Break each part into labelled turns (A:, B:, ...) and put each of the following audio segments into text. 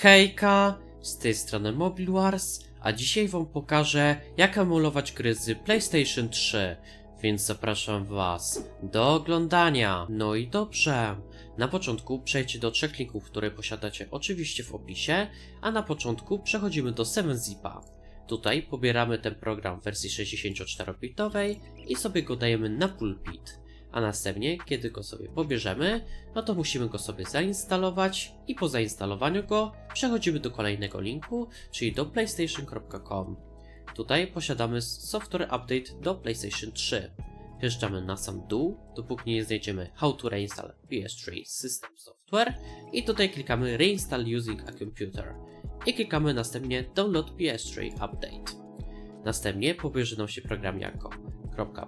A: Hejka, z tej strony Mobile Wars, a dzisiaj wam pokażę jak emulować gry z PlayStation 3, więc zapraszam was do oglądania. No i dobrze, na początku przejdźcie do trzech linków, które posiadacie oczywiście w opisie, a na początku przechodzimy do 7zipa. Tutaj pobieramy ten program w wersji 64-bitowej i sobie go dajemy na pulpit. A następnie, kiedy go sobie pobierzemy, no to musimy go sobie zainstalować i po zainstalowaniu go przechodzimy do kolejnego linku, czyli do playstation.com. Tutaj posiadamy software update do PlayStation 3. Wjeżdżamy na sam dół, dopóki nie znajdziemy How to reinstall PS3 System Software i tutaj klikamy Reinstall using a computer i klikamy następnie Download PS3 Update. Następnie pobierze nam się program jako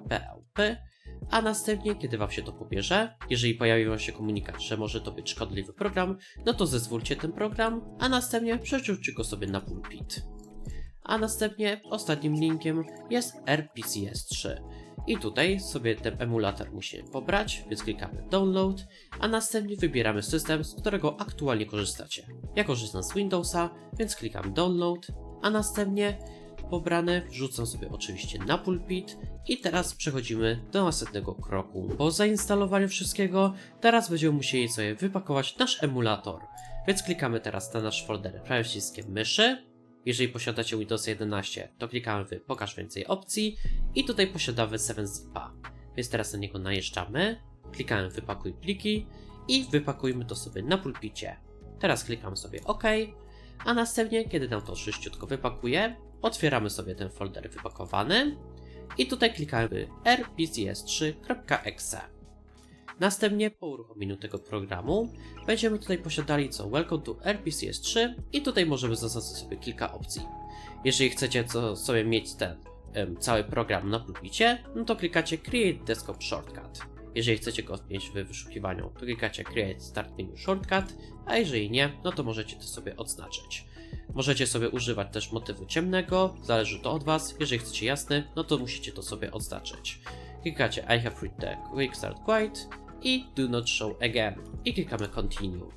A: .plp a następnie, kiedy Wam się to pobierze, jeżeli pojawi Wam się komunikat, że może to być szkodliwy program, no to zezwólcie ten program, a następnie przerzućcie go sobie na pulpit. A następnie ostatnim linkiem jest RPCS3. I tutaj sobie ten emulator musimy pobrać, więc klikamy Download, a następnie wybieramy system, z którego aktualnie korzystacie. Ja korzystam z Windowsa, więc klikam Download, a następnie pobrane wrzucam sobie oczywiście na pulpit i teraz przechodzimy do następnego kroku. Po zainstalowaniu wszystkiego, teraz będziemy musieli sobie wypakować nasz emulator. Więc klikamy teraz na nasz folder prawym przyciskiem myszy. Jeżeli posiadacie Windows 11, to klikamy w pokaż więcej opcji i tutaj posiadamy 7zipa. Więc teraz na niego najeżdżamy, klikamy wypakuj pliki i wypakujmy to sobie na pulpicie. Teraz klikam sobie OK, a następnie, kiedy nam to szybciutko wypakuje, otwieramy sobie ten folder wypakowany i tutaj klikamy rpcs3.exe. Następnie po uruchomieniu tego programu będziemy tutaj posiadali co Welcome to RPCS3 i tutaj możemy zaznaczyć sobie kilka opcji. Jeżeli chcecie co sobie mieć ten em, cały program na pulpicie, no to klikacie Create Desktop Shortcut. Jeżeli chcecie go mieć w wyszukiwaniu, to klikacie Create Start Menu Shortcut, a jeżeli nie, no to możecie to sobie odznaczyć. Możecie sobie używać też motywu ciemnego, zależy to od Was. Jeżeli chcecie jasny, no to musicie to sobie odznaczyć. Klikacie I have read the Quick Start Guide i Do not show again i klikamy Continue.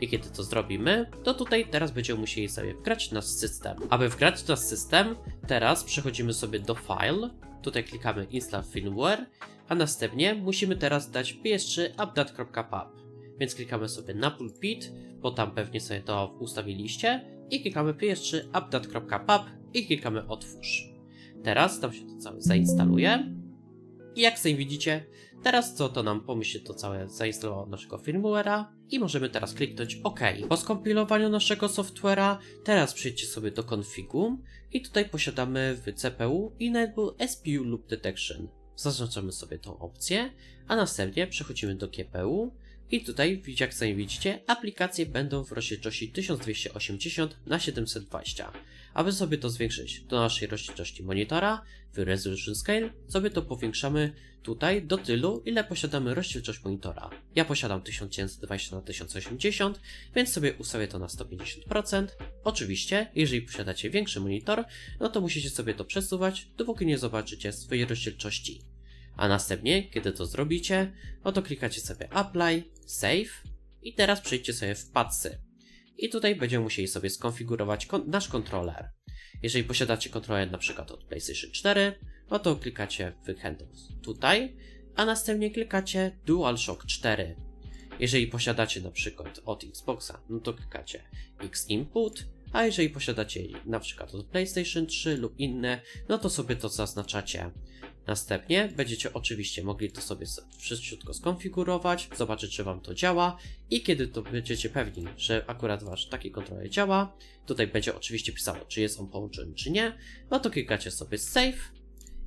A: I kiedy to zrobimy, to tutaj teraz będziemy musieli sobie wgrać nasz system. Aby wgrać nasz system, teraz przechodzimy sobie do File, tutaj klikamy Install Firmware, a następnie musimy teraz dać ps3 update.pub. Więc klikamy sobie na pulpit, bo tam pewnie sobie to ustawiliście i klikamy ps3 update.pub i klikamy otwórz. Teraz tam się to całe zainstaluje. I jak sobie widzicie, teraz co to nam pomyśli to całe zainstalowało naszego firmware'a i możemy teraz kliknąć OK. Po skompilowaniu naszego software'a teraz przejdźcie sobie do konfigu i tutaj posiadamy w CPU Enable SPU Loop Detection. Zaznaczamy sobie tą opcję, a następnie przechodzimy do GPU i tutaj, jak sami widzicie, aplikacje będą w rozdzielczości 1280 na 720. Aby sobie to zwiększyć do naszej rozdzielczości monitora, w Resolution Scale, sobie to powiększamy tutaj do tylu, ile posiadamy rozdzielczość monitora. Ja posiadam 1920 na 1080, więc sobie ustawię to na 150%. Oczywiście, jeżeli posiadacie większy monitor, no to musicie sobie to przesuwać, dopóki nie zobaczycie swojej rozdzielczości. A następnie, kiedy to zrobicie, no to klikacie sobie Apply, Save i teraz przejdźcie sobie w patsy. I tutaj będziemy musieli sobie skonfigurować kon nasz kontroler. Jeżeli posiadacie kontroler na przykład od PlayStation 4, no to klikacie w Handles tutaj, a następnie klikacie DualShock 4. Jeżeli posiadacie na przykład od Xboxa, no to klikacie X Input, a jeżeli posiadacie na przykład od PlayStation 3 lub inne, no to sobie to zaznaczacie. Następnie będziecie oczywiście mogli to sobie wszystko skonfigurować, zobaczyć czy Wam to działa i kiedy to będziecie pewni, że akurat Wasz taki kontroler działa, tutaj będzie oczywiście pisało, czy jest on połączony, czy nie, no to klikacie sobie Save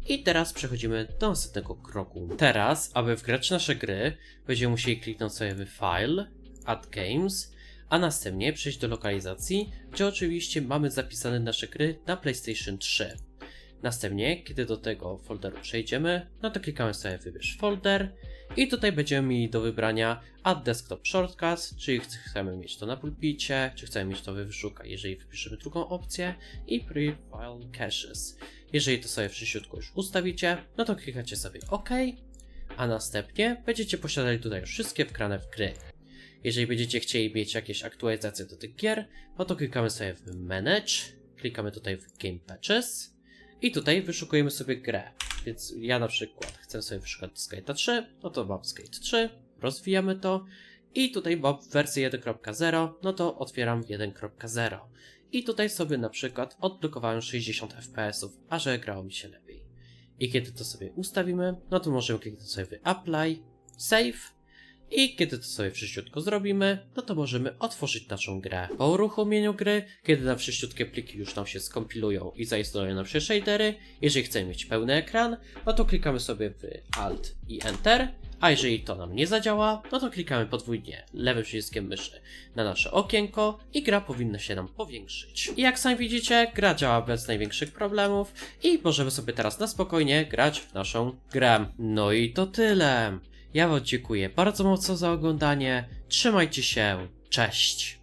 A: i teraz przechodzimy do następnego kroku. Teraz, aby wgrać nasze gry, będziemy musieli kliknąć sobie w File, Add Games, a następnie przejść do lokalizacji, gdzie oczywiście mamy zapisane nasze gry na PlayStation 3. Następnie, kiedy do tego folderu przejdziemy, no to klikamy sobie wybierz folder i tutaj będziemy mieli do wybrania Add Desktop Shortcuts, czyli chcemy mieć to na pulpicie, czy chcemy mieć to we wyszukach, jeżeli wypiszemy drugą opcję i Prefile Caches. Jeżeli to sobie wszystko już ustawicie, no to klikacie sobie OK, a następnie będziecie posiadali tutaj już wszystkie wgrane w gry. Jeżeli będziecie chcieli mieć jakieś aktualizacje do tych gier, no to klikamy sobie w Manage, klikamy tutaj w Game Patches i tutaj wyszukujemy sobie grę. Więc ja na przykład chcę sobie wyszukać Skate'a 3, no to mam Skate 3, rozwijamy to i tutaj mam wersję 1.0, no to otwieram 1.0. I tutaj sobie na przykład odblokowałem 60 fps, a że grało mi się lepiej. I kiedy to sobie ustawimy, no to możemy kliknąć sobie Apply, Save i kiedy to sobie wszyściutko zrobimy, no to możemy otworzyć naszą grę. Po uruchomieniu gry, kiedy nam wszyściutkie pliki już nam się skompilują i zainstalują nasze shadery, jeżeli chcemy mieć pełny ekran, no to klikamy sobie w Alt i Enter, a jeżeli to nam nie zadziała, no to klikamy podwójnie lewym przyciskiem myszy na nasze okienko i gra powinna się nam powiększyć. I jak sami widzicie, gra działa bez największych problemów i możemy sobie teraz na spokojnie grać w naszą grę. No i to tyle. Ja wam dziękuję bardzo mocno za oglądanie. Trzymajcie się. Cześć.